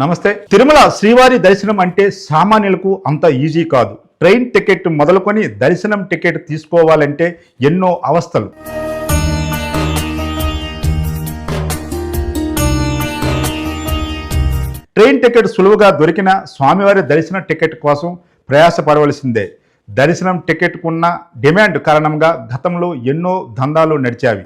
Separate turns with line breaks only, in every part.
నమస్తే. తిరుమల శ్రీవారి దర్శనం అంటే సామాన్యులకు అంత ఈజీ కాదు. ట్రైన్ టికెట్ మొదలుకొని దర్శనం టికెట్ తీసుకోవాలంటే ఎన్నో అవస్థలు. ట్రైన్ టికెట్ సులువుగా దొరికిన స్వామివారి దర్శన టికెట్ కోసం ప్రయాసపడవలసిందే దర్శనం టికెట్కున్న డిమాండ్ కారణంగా గతంలో ఎన్నో దందాలు నడిచావి.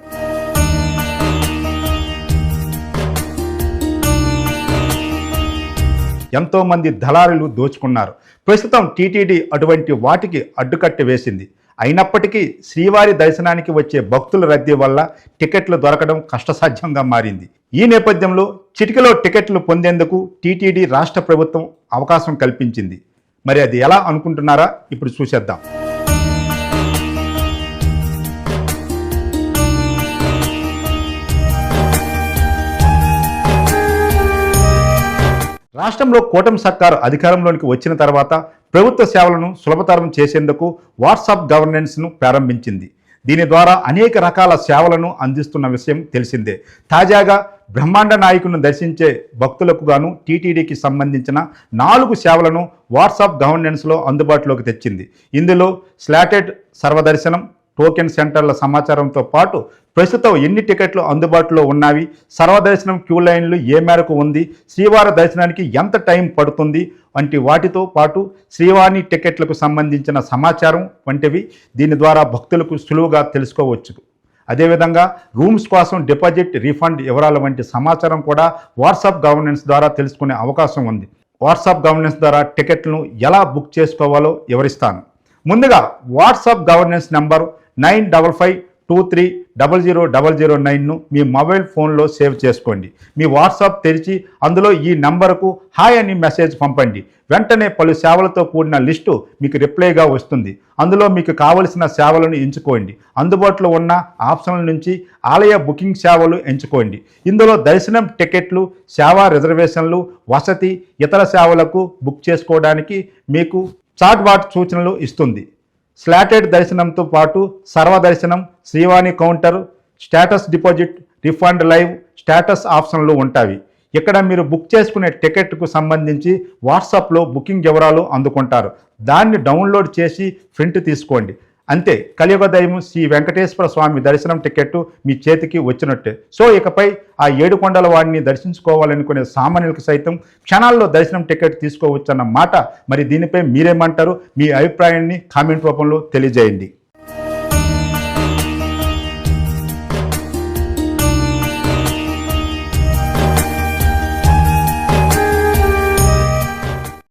ఎంతోమంది దళారులు దోచుకున్నారు. ప్రస్తుతం టీటీడీ అటువంటి వాటికి అడ్డుకట్ట వేసింది. అయినప్పటికీ శ్రీవారి దర్శనానికి వచ్చే భక్తుల రద్దీ వల్ల టికెట్లు దొరకడం కష్టసాధ్యంగా మారింది. ఈ నేపథ్యంలో చిటికలో టికెట్లు పొందేందుకు టీటీడీ రాష్ట్ర ప్రభుత్వం అవకాశం కల్పించింది. మరి అది ఎలా అనుకుంటున్నారా? ఇప్పుడు చూసేద్దాం. రాష్ట్రంలో కూటమి సర్కారు అధికారంలోనికి వచ్చిన తర్వాత ప్రభుత్వ సేవలను సులభతరం చేసేందుకు వాట్సాప్ గవర్నెన్స్ను ప్రారంభించింది. దీని ద్వారా అనేక రకాల సేవలను అందిస్తున్న విషయం తెలిసిందే. తాజాగా బ్రహ్మాండ నాయకులను దర్శించే భక్తులకు గాను టీటీడీకి సంబంధించిన నాలుగు సేవలను వాట్సాప్ గవర్నెన్స్లో అందుబాటులోకి తెచ్చింది. ఇందులో స్లాటెడ్ సర్వదర్శనం టోకెన్ సెంటర్ల సమాచారంతో పాటు ప్రస్తుతం ఎన్ని టికెట్లు అందుబాటులో ఉన్నవి? సర్వదర్శనం క్యూ లైన్లు ఏ మేరకు ఉంది? శ్రీవారి దర్శనానికి ఎంత టైం పడుతుంది? వంటి వాటితో పాటు శ్రీవాణి టికెట్లకు సంబంధించిన సమాచారం వంటివి దీని ద్వారా భక్తులకు సులువుగా తెలుసుకోవచ్చు. అదేవిధంగా రూమ్స్ కోసం డిపాజిట్ రీఫండ్ వివరాల వంటి సమాచారం కూడా వాట్సాప్ గవర్నెన్స్ ద్వారా తెలుసుకునే అవకాశం ఉంది. వాట్సాప్ గవర్నెన్స్ ద్వారా టికెట్లను ఎలా బుక్ చేసుకోవాలో వివరిస్తాను. ముందుగా WhatsApp governance number nine double five two three double zero double zero నైన్ను మీ మొబైల్ ఫోన్లో సేవ్ చేసుకోండి. మీ వాట్సాప్ తెరిచి అందులో ఈ నంబరుకు హాయ్ అని మెసేజ్ పంపండి. వెంటనే పలు సేవలతో కూడిన లిస్టు మీకు రిప్లైగా వస్తుంది. అందులో మీకు కావలసిన సేవలను ఎంచుకోండి. అందుబాటులో ఉన్న ఆప్షన్ల నుంచి ఆలయ బుకింగ్ సేవలు ఎంచుకోండి. ఇందులో దర్శనం టికెట్లు సేవా రిజర్వేషన్లు వసతి ఇతర సేవలకు బుక్ చేసుకోవడానికి మీకు చాట్ వాట్ సూచనలు ఇస్తుంది. స్లాటెడ్ దర్శనంతో పాటు సర్వదర్శనం Srivani counter status deposit refund live status ఆప్షన్లు ఉంటాయి. ఇక్కడ మీరు బుక్ చేసుకునే టికెట్కు సంబంధించి వాట్సాప్లో బుకింగ్ వివరాలు అందుకుంటారు. దాన్ని డౌన్లోడ్ చేసి ప్రింట్ తీసుకోండి. అంతే కలియుగ దైవం శ్రీ వెంకటేశ్వర స్వామి దర్శనం టికెట్ మీ చేతికి వచ్చినట్టే. సో ఇకపై ఆ ఏడు కొండల వాడిని దర్శించుకోవాలనుకునే సామాన్యులకు సైతం క్షణాల్లో దర్శనం టికెట్ తీసుకోవచ్చన్న మాట మరి దీనిపై మీరేమంటారు? మీ అభిప్రాయాన్ని కామెంట్ రూపంలో తెలియజేయండి.